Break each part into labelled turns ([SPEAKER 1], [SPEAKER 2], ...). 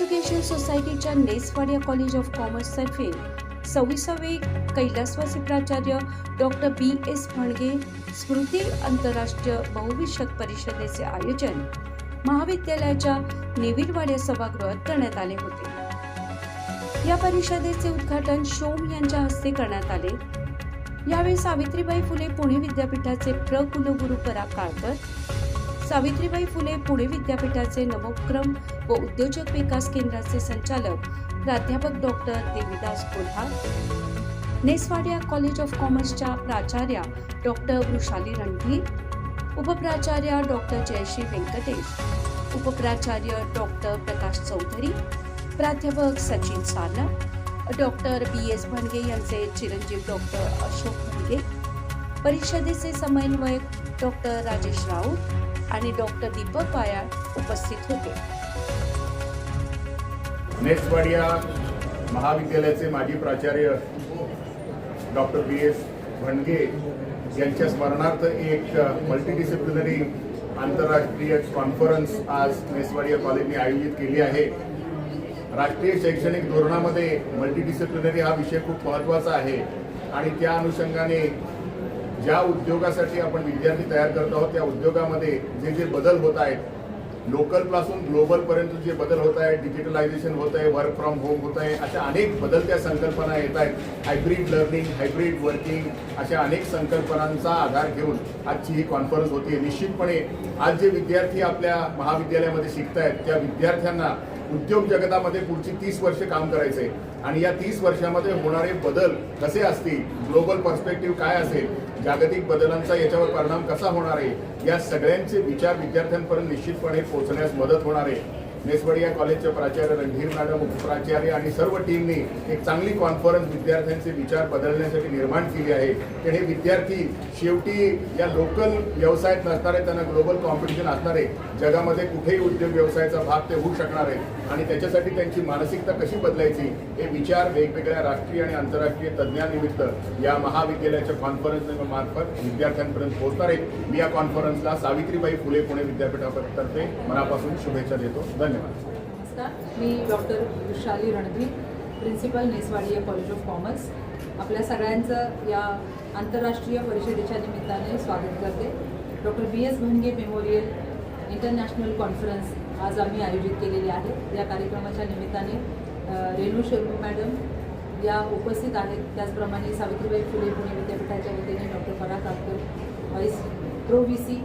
[SPEAKER 1] Education सोसायटीच्या Ness Wadia college of कॉमर्सतर्फे सव्वीसावे कैलासवासी प्राचार्य डॉक्टर बी एस भणगे स्मृती आंतरराष्ट्रीय बहुविषयक परिषदेचे आयोजन महाविद्यालयाच्या नेविलवाड्या सभागृहात करण्यात आले होते. या परिषदेचे उद्घाटन शोम यांच्या हस्ते करण्यात आले. यावेळी सावित्रीबाई फुले पुणे विद्यापीठाचे प्र कुलगुरू पराग काळकर सावित्रीबाई फुले पुणे विद्यापीठाचे नवोक्रम व उद्योजक विकास केंद्राचे संचालक प्राध्यापक doctor Devidas Kolhar नेसवाड्या college of कॉमर्सच्या प्राचार्या डॉक्टर वृषाली रणधीर उपप्राचार्या डॉक्टर जयश्री व्यंकटेश उपप्राचार्य डॉक्टर प्रकाश चौधरी प्राध्यापक Sachin Sarla doctor B S Bhanage यांचे चिरंजीव डॉक्टर अशोक भणगे परिषदेचे समन्वयक डॉक्टर राजेश राऊत आणि डॉक्टर दीपक पायाळ उपस्थित होते.
[SPEAKER 2] नेक्स्टवाडिया महाविद्यालयाचे माजी प्राचार्य डॉक्टर बी एस भंडगे यांच्या स्मरणार्थ एक मल्टीडिसिप्लिनरी आंतरराष्ट्रीय कॉन्फरन्स आज नेसवाडिया कॉलेजने आयोजित केली आहे. राष्ट्रीय शैक्षणिक धोरणामध्ये मल्टीडिसिप्लिनरी हा विषय खूप महत्त्वाचा आहे. आणि त्या अनुषंगाने ज्या उद्योगासाठी आपण विद्यार्थी तयार करत आहोत त्या उद्योगामध्ये जे जे बदल होत आहेत लोकलपासून ग्लोबलपर्यंत जे बदल होत आहे डिजिटलायझेशन होत आहे वर्क फ्रॉम होम होत आहे अशा अनेक बदलत्या संकल्पना येत आहेत. हायब्रिड लर्निंग हायब्रिड वर्किंग अशा अनेक संकल्पनांचा आधार घेऊन आजची ही कॉन्फरन्स होती निश्चितपणे आज जे विद्यार्थी आपल्या महाविद्यालयामध्ये शिकत आहेत त्या विद्यार्थ्यांना उद्योग जगतामध्ये पुढची तीस वर्षे काम करायचे आणि या तीस वर्षामध्ये होणारे बदल कसे असतील ग्लोबल पर्स्पेक्टिव्ह काय असेल जागतिक बदलांचा याच्यावर परिणाम कसा होणार आहे? या सगळ्यांचे विचार विद्यार्थ्यांपर्यंत निश्चितपणे पोहोचण्यास मदत होणार आहे. नेसवडिया कॉलेजचे प्राचार्य रणधीर मॅडम उपप्राचार्य आणि सर्व टीमनी एक चांगली कॉन्फरन्स विद्यार्थ्यांचे विचार बदलण्यासाठी निर्माण केली आहे. तर हे विद्यार्थी शेवटी या लोकल व्यवसायात नसणारे त्यांना ग्लोबल कॉम्पिटिशन असणारे जगामध्ये कुठेही उद्योग व्यवसायाचा भाग ते होऊ शकणार आहेत. आणि त्याच्यासाठी त्यांची मानसिकता कशी बदलायची हे विचार वेगवेगळ्या राष्ट्रीय आणि आंतरराष्ट्रीय तज्ज्ञानिमित्त या महाविद्यालयाच्या कॉन्फरन्स मार्फत विद्यार्थ्यांपर्यंत पोहोचणार आहे मी या कॉन्फरन्सला सावित्रीबाई फुले पुणे विद्यापीठातर्फे मनापासून शुभेच्छा देतो. धन्यवाद.
[SPEAKER 3] नमस्कार मी doctor Vishali Randhi principal Ness Wadia college of commerce आपल्या सगळ्यांचं या आंतरराष्ट्रीय परिषदेच्या निमित्ताने स्वागत करते. Doctor B S Bhange memorial international conference आज आम्ही आयोजित केलेली आहे. या कार्यक्रमाच्या निमित्ताने रेणू शर्मा मॅडम या उपस्थित आहेत. त्याचप्रमाणे सावित्रीबाई फुले पुणे विद्यापीठाच्या वतीने doctor Parag Kapkar vice pro V C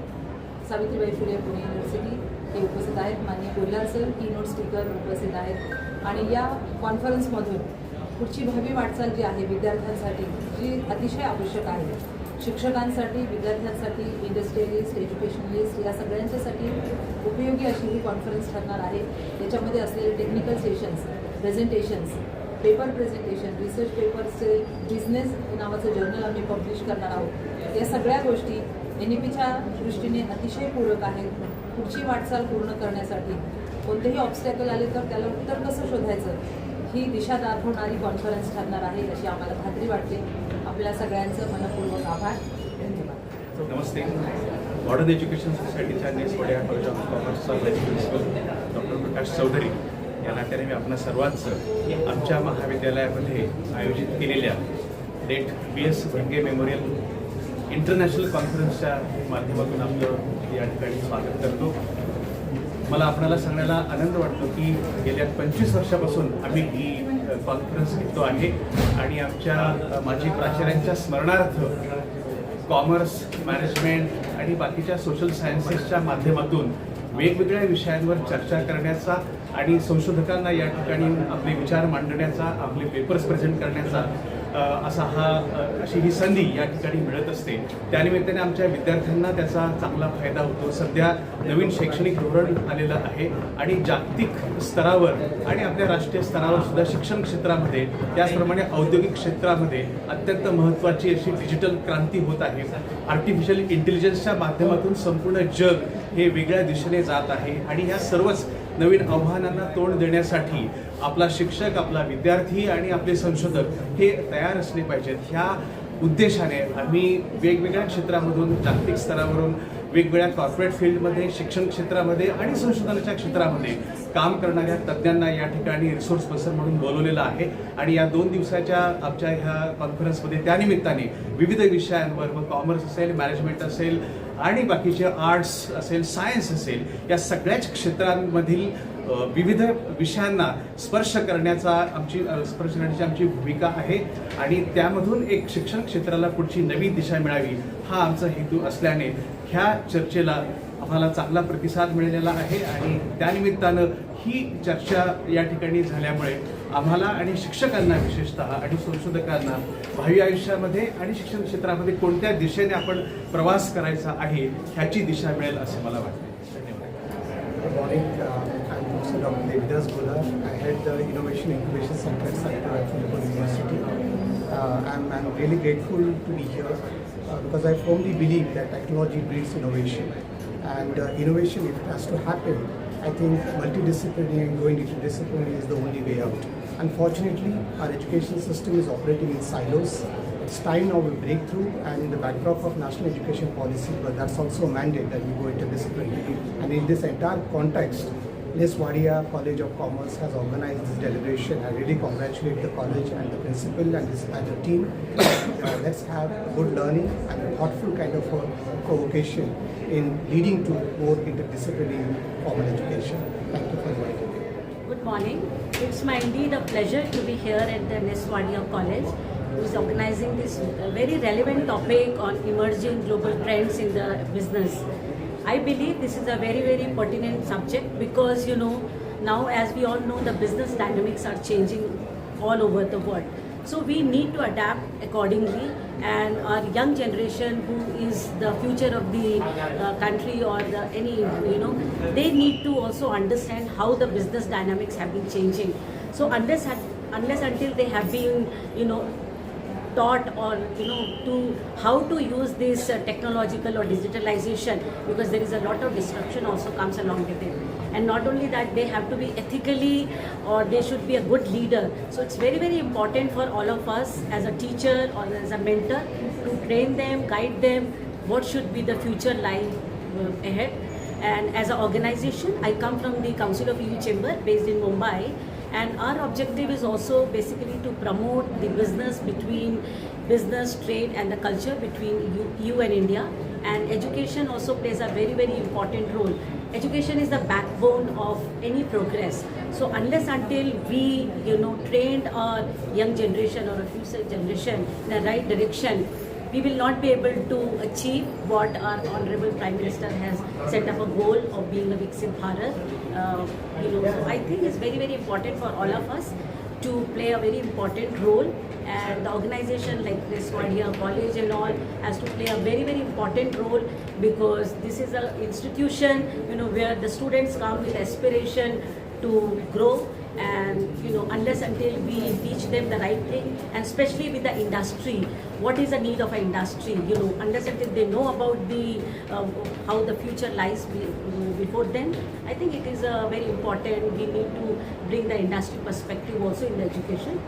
[SPEAKER 3] Savitribai Phule Pune university हे उपस्थित आहेत. माननीय कोल्हार सर कीनोट स्पीकर उपस्थित आहेत. आणि या कॉन्फरन्समधून पुढची भावी वाटचाल जी आहे विद्यार्थ्यांसाठी जी अतिशय आवश्यक आहे. शिक्षकांसाठी विद्यार्थ्यांसाठी इंडस्ट्रियलिस्ट एज्युकेशनलिस्ट या सगळ्यांच्यासाठी उपयोगी अशी ही कॉन्फरन्स ठरणार आहे. त्याच्यामध्ये असलेले technical sessions presentations paper presentation research पेपर्सचे business नावाचं जर्नल आम्ही पब्लिश करणार आहोत. या सगळ्या गोष्टी एन ई पीच्या दृष्टीने अतिशय पूरक आहेत. पुढची वाटचाल पूर्ण करण्यासाठी कोणतेही ऑब्स्टॅकल आले तर त्याला उत्तर कसं शोधायचं? ही दिशा दाखवणारी कॉन्फरन्स ठरणार आहे अशी आम्हाला खात्री वाटते. आपल्या सगळ्यांचं मनपूर्वक आभार. धन्यवाद.
[SPEAKER 4] नमस्ते. मॉडर्न एज्युकेशन सोसायटीच्या नेसवाड्या कॉलेज ऑफ कॉमर्सचा vice principal doctor Prakash Chaudhari या नात्याने मी आपल्या सर्वांचं आमच्या महाविद्यालयामध्ये आयोजित केलेल्या date B S Bhange memorial international कॉन्फरन्सच्या माध्यमातून आपलं या ठिकाणी स्वागत करतो. मला आपणाला सांगण्याला आनंद वाटतो की गेल्या पंचवीस वर्षापासून आम्ही ही कॉन्फरन्स घेतो आहे आणि आमच्या माजी प्राचार्यांच्या स्मरणार्थ कॉमर्स मॅनेजमेंट आणि बाकीच्या सोशल सायन्सेसच्या माध्यमातून वेगवेगळ्या विषयांवर चर्चा करण्याचा आणि संशोधकांना या ठिकाणी आपले विचार मांडण्याचा आपले पेपर्स प्रेझेंट करण्याचा असा हा अशी ही संधी या ठिकाणी मिळत असते. त्यानिमित्ताने आमच्या विद्यार्थ्यांना त्याचा चांगला फायदा होतो. सध्या नवीन शैक्षणिक धोरण आलेलं आहे आणि जागतिक स्तरावर आणि आपल्या राष्ट्रीय स्तरावर सुद्धा शिक्षण क्षेत्रामध्ये त्याचप्रमाणे औद्योगिक क्षेत्रामध्ये अत्यंत महत्त्वाची अशी डिजिटल क्रांती होत आहे. आर्टिफिशियल इंटेलिजन्सच्या माध्यमातून संपूर्ण जग हे वेगळ्या दिशेने जात आहे आणि ह्या सर्वच नवीन आव्हानांना तोंड देण्यासाठी आपला शिक्षक आपला विद्यार्थी आणि आपले संशोधक हे तयार असले पाहिजेत. ह्या उद्देशाने आम्ही वेगवेगळ्या क्षेत्रामधून जागतिक स्तरावरून वेगवेगळ्या कॉर्पोरेट फील्डमध्ये शिक्षण क्षेत्रामध्ये आणि संशोधनाच्या क्षेत्रामध्ये काम करणाऱ्या तज्ज्ञांना या ठिकाणी रिसोर्स पर्सन म्हणून बोलवलेलं आहे. आणि या दोन दिवसाच्या आमच्या ह्या कॉन्फरन्समध्ये त्यानिमित्ताने विविध विषयांवर मग कॉमर्स असेल मॅनेजमेंट असेल आणि बाकीचे आर्ट्स असेल सायन्स असेल या सगळ्याच क्षेत्रांमधील विविध विषयांना स्पर्श करण्याचा आमची स्पर्श करण्याची आमची भूमिका आहे. आणि त्यामधून एक शिक्षण क्षेत्राला पुढची नवी दिशा मिळावी हा आमचा हेतू असल्याने ह्या चर्चेला आम्हाला चांगला प्रतिसाद मिळालेला आहे. आणि त्यानिमित्तानं ही चर्चा या ठिकाणी झाल्यामुळे आम्हाला आणि शिक्षकांना विशेषत आणि संशोधकांना भावी आयुष्यामध्ये आणि शिक्षण क्षेत्रामध्ये कोणत्या दिशेने आपण प्रवास करायचा आहे ह्याची दिशा मिळेल असे मला वाटते. देवदास
[SPEAKER 5] बोला I had the innovation incubation centre centre of local university I am to be here because I formally believe technology breeds innovation and innovation if has to happen I think multidisciplinary and going interdisciplinary is the only way out. Unfortunately, our education system is operating in silos. It's time now we break through and in the backdrop of national education policy, but that's also a mandate that we go interdisciplinary. And in this entire context, Les Wadia College of Commerce has organized this deliberation. I really congratulate the college and the principal and this the team. Uh, let's have good learning and a thoughtful kind of a provocation in leading to more interdisciplinary formal education. Thank you for inviting me.
[SPEAKER 6] Good morning. It's my indeed a pleasure to be here at the Neswadia College, who is organizing this very relevant topic on emerging global trends in the business. I believe this is a very, very pertinent subject because, you know, now as we all know, the business dynamics are changing all over the world. So we need to adapt accordingly and our young generation who is the future of the uh, country or the any you know they need to also understand how the business dynamics have been changing so unless unless until they have been you know taught or you know to how to use this uh, technological or digitalization because there is a lot of disruption also comes along with it. And not only that they have to be ethically or they should be a good leader. So it's very very important for all of us as a teacher or as a mentor to train them guide them what should be the future lie uh, ahead. And as an organization i come from the council of eu chamber based in mumbai and our objective is also basically to promote the business between business trade and the culture between you, you and india. And education also plays a very very important role. Education is the backbone of any progress. So unless until we you know trained our young generation or a future generation in the right direction we will not be able to achieve what our honorable prime minister has set up a goal of being a Viksit Bharat. Uh, you know, so I think it's very very important for all of us to play a very important role, and the organization like this one here, College and all has to play a very very important role because this is an institution you know where the students come with aspiration to grow and you know unless until we teach them the right thing and especially with the industry. What is the need of an industry you know unless until they know about the uh, how the future lies before them? I think it is uh, very important. We need to bring the industry perspective also in the education